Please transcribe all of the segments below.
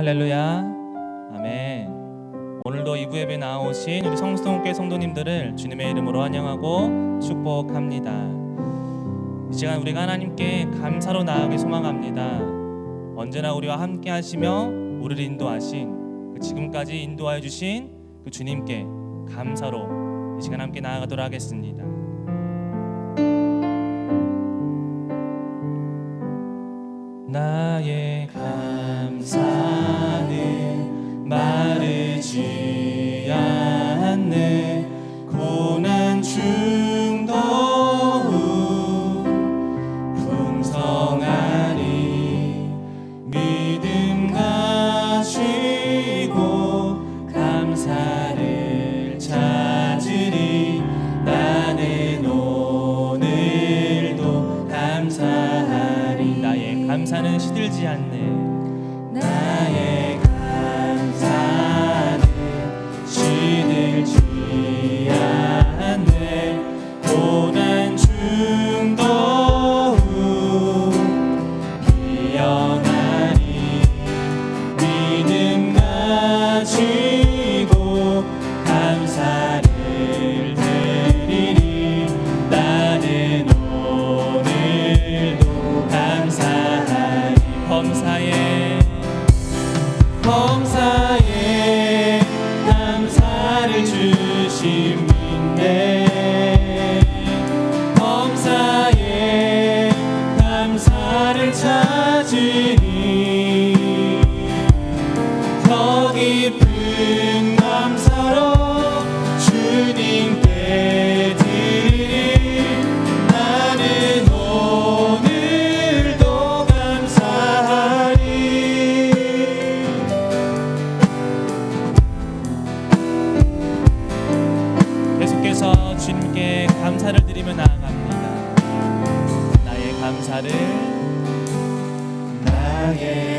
할렐루야. 아멘. 오늘도 이부 예배 나오신 우리 성수동교회 성도님들을 주님의 이름으로 환영하고 축복합니다. 이 시간 우리가 하나님께 감사로 나아가기 소망합니다. 언제나 우리와 함께 하시며 우리를 인도하신 그 지금까지 인도하여 주신 그 주님께 감사로 이 시간 함께 나아가도록 하겠습니다. 주님께 감사를 드리며 나아갑니다. 나의 감사를 나의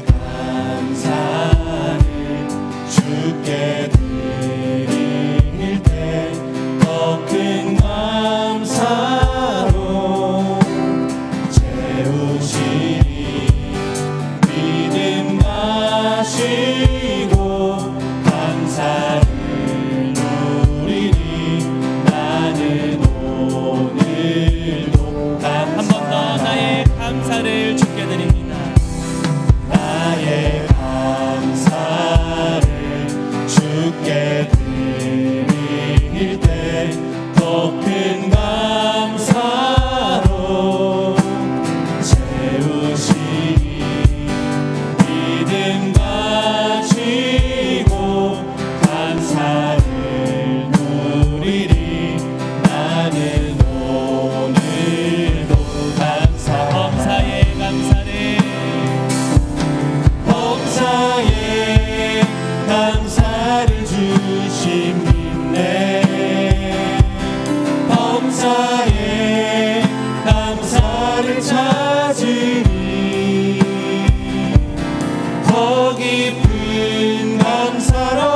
깊은 감사로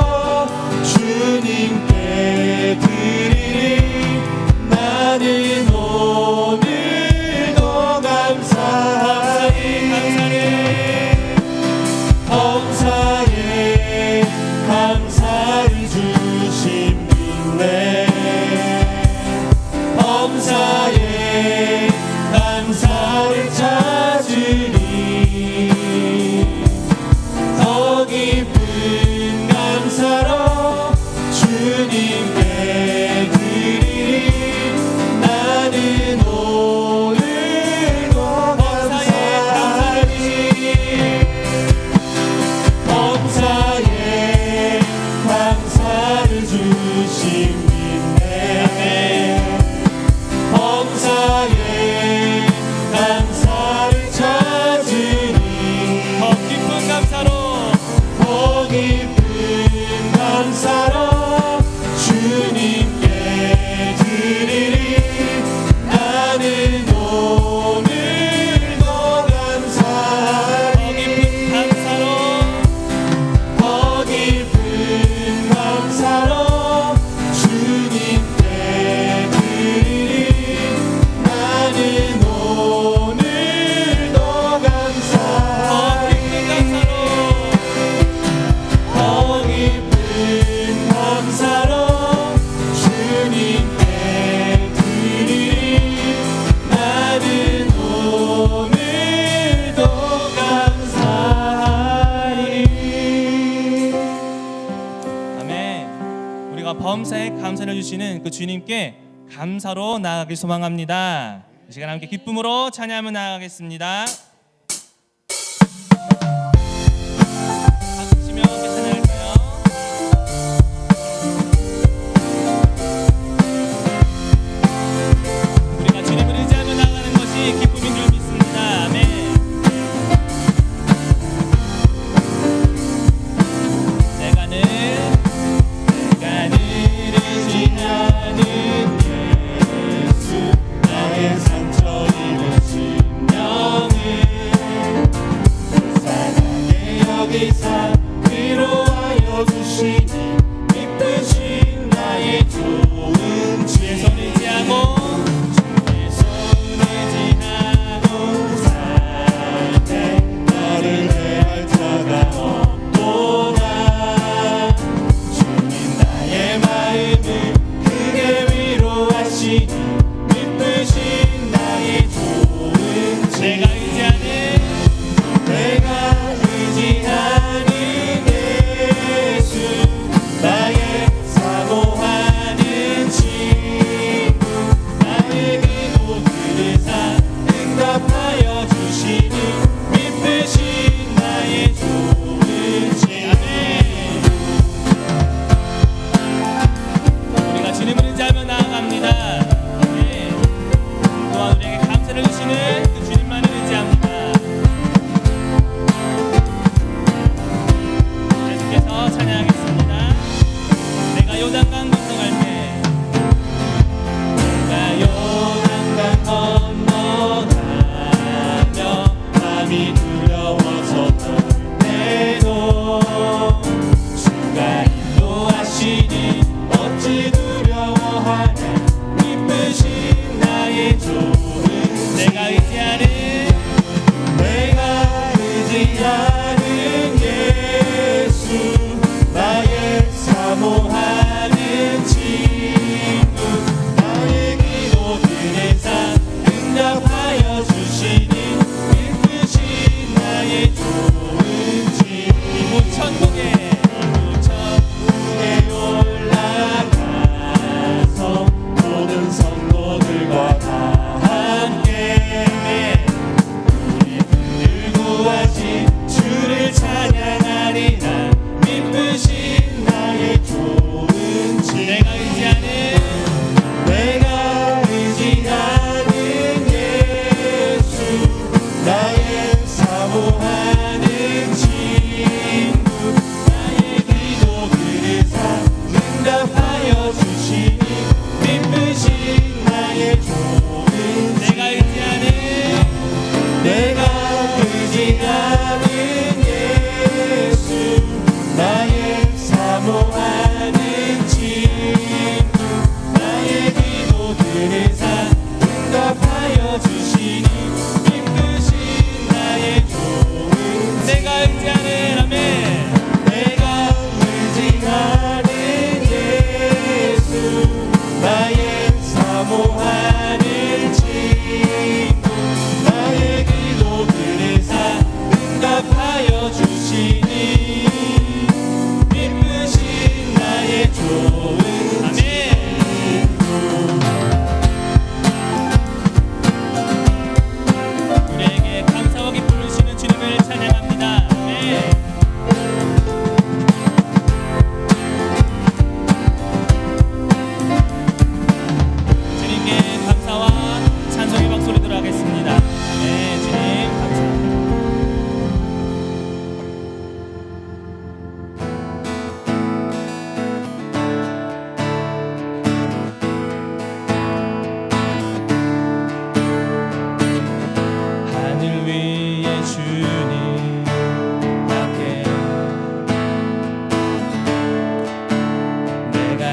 그 주님께 감사로 나아가길 소망합니다. 이 시간 함께 기쁨으로 찬양하며 나아가겠습니다.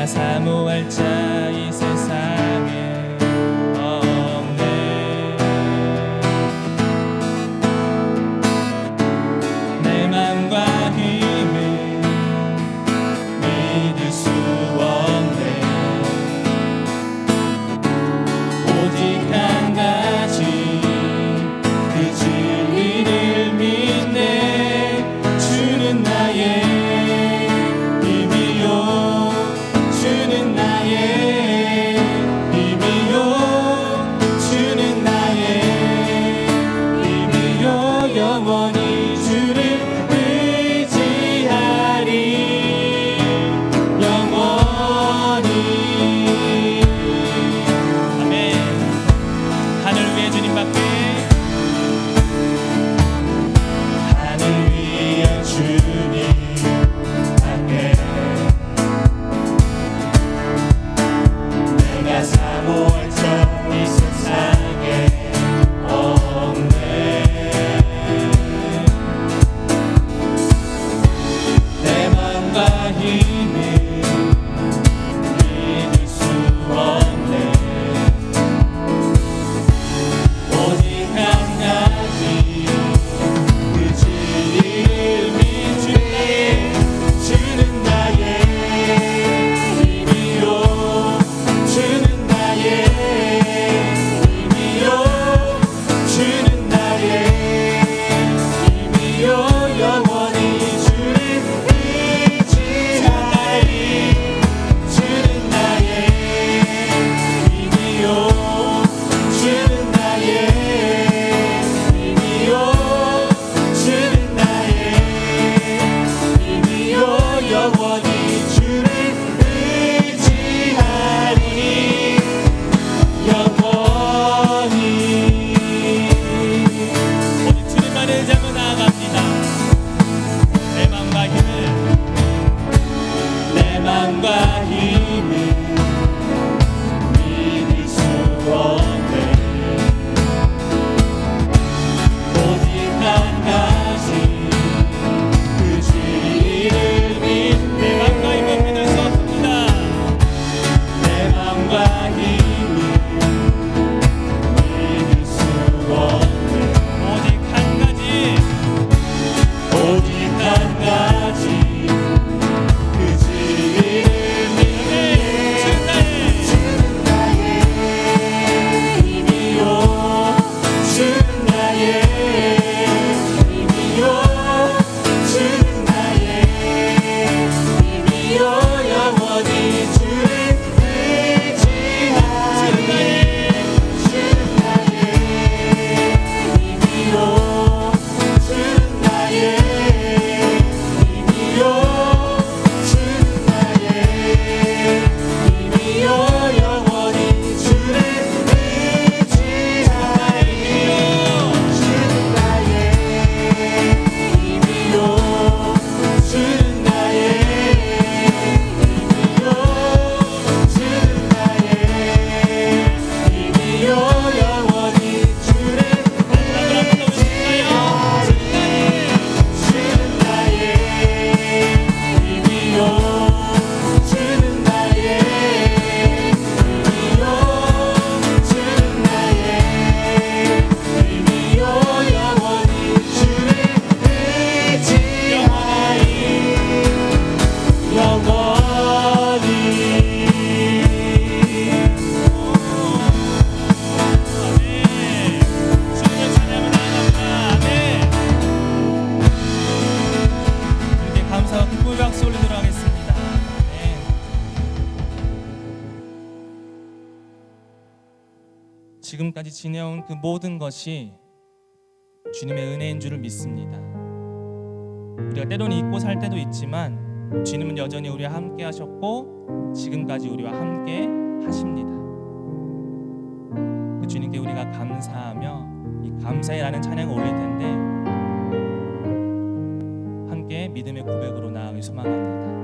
사모할 자. 지금까지 지내온 그 모든 것이 주님의 은혜인 줄을 믿습니다. 우리가 때로는 잊고 살 때도 있지만 주님은 여전히 우리와 함께 하셨고 지금까지 우리와 함께 하십니다. 그 주님께 우리가 감사하며 이 감사해라는 찬양을 올릴 텐데 함께 믿음의 고백으로 나아가 소망합니다.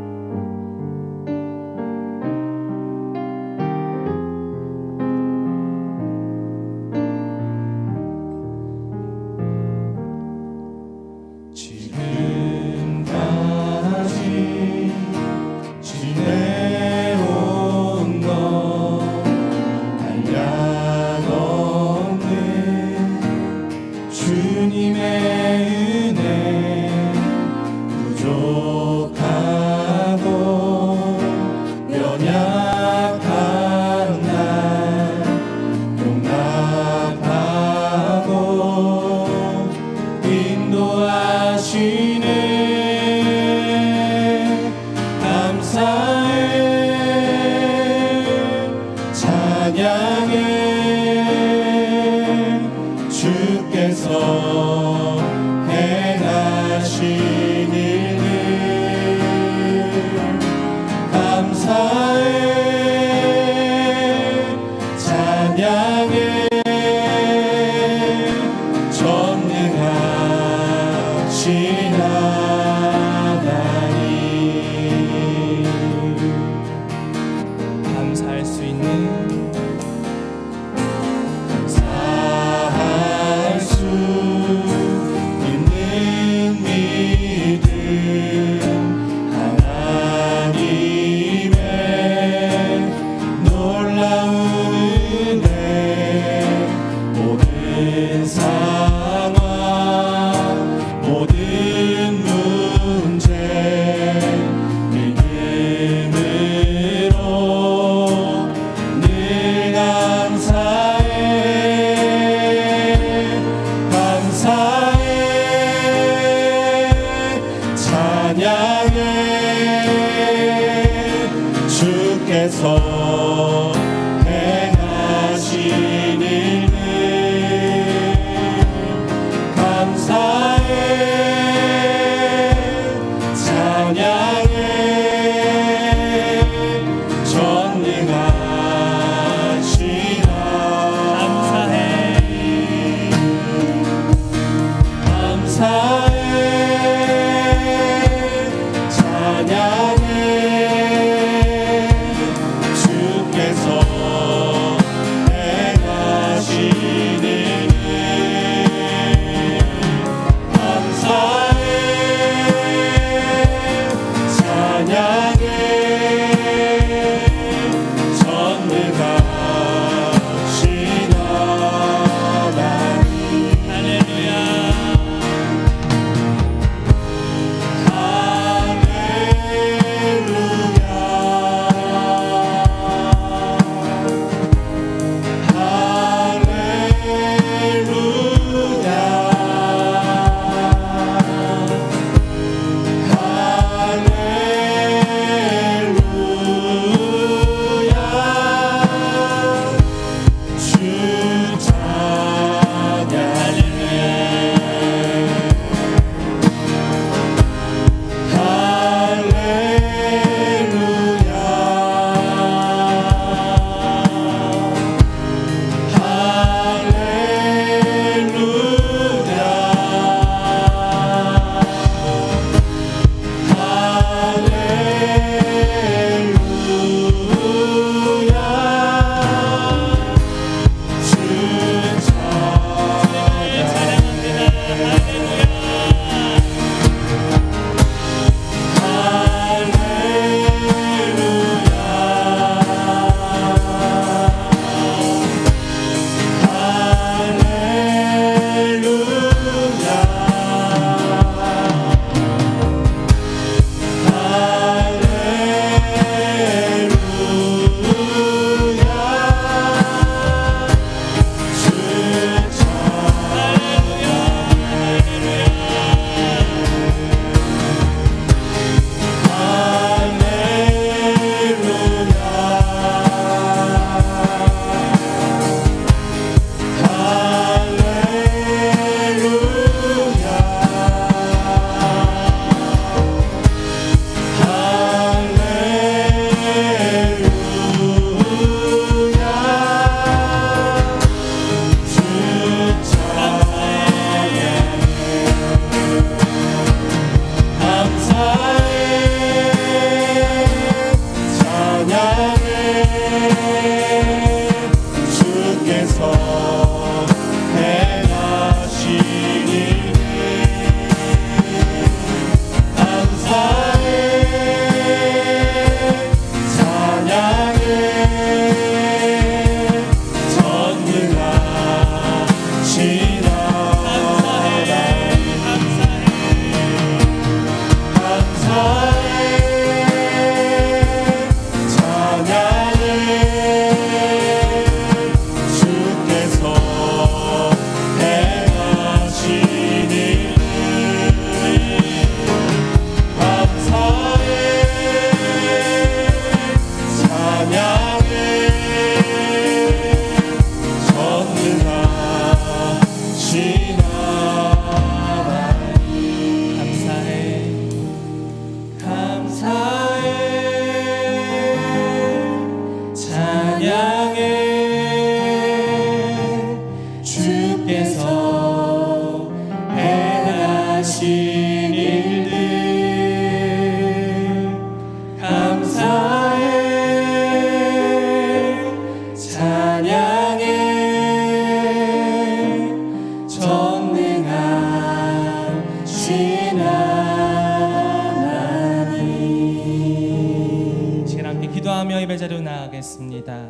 하며 예배 자리로 나아가겠습니다.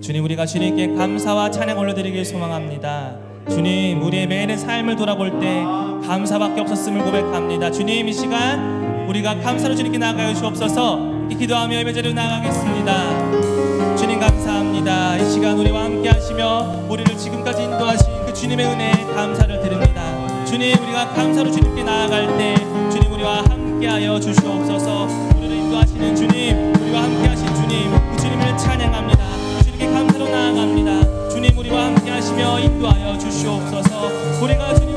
주님 우리가 주님께 감사와 찬양 올려드리길 소망합니다. 주님 우리의 매일의 삶을 돌아볼 때 감사밖에 없었음을 고백합니다. 주님 이 시간 우리가 감사로 주님께 나아가 주옵소서 기도하며 예배 자리로 나아가겠습니다. 주님 감사합니다. 이 시간 우리와 함께 하시며 우리를 지금까지 인도하신 그 주님의 은혜에 감사를 드립니다. 주님 우리가 감사로 주님께 나아갈 때 주님 우리와 함께하여 주시옵소서 우리를 인도하시는 주님 우리와 함께하신 주님 그 주님을 찬양합니다. 주님께 감사로 나아갑니다. 주님 우리와 함께하시며 인도하여 주시옵소서 우리가 주님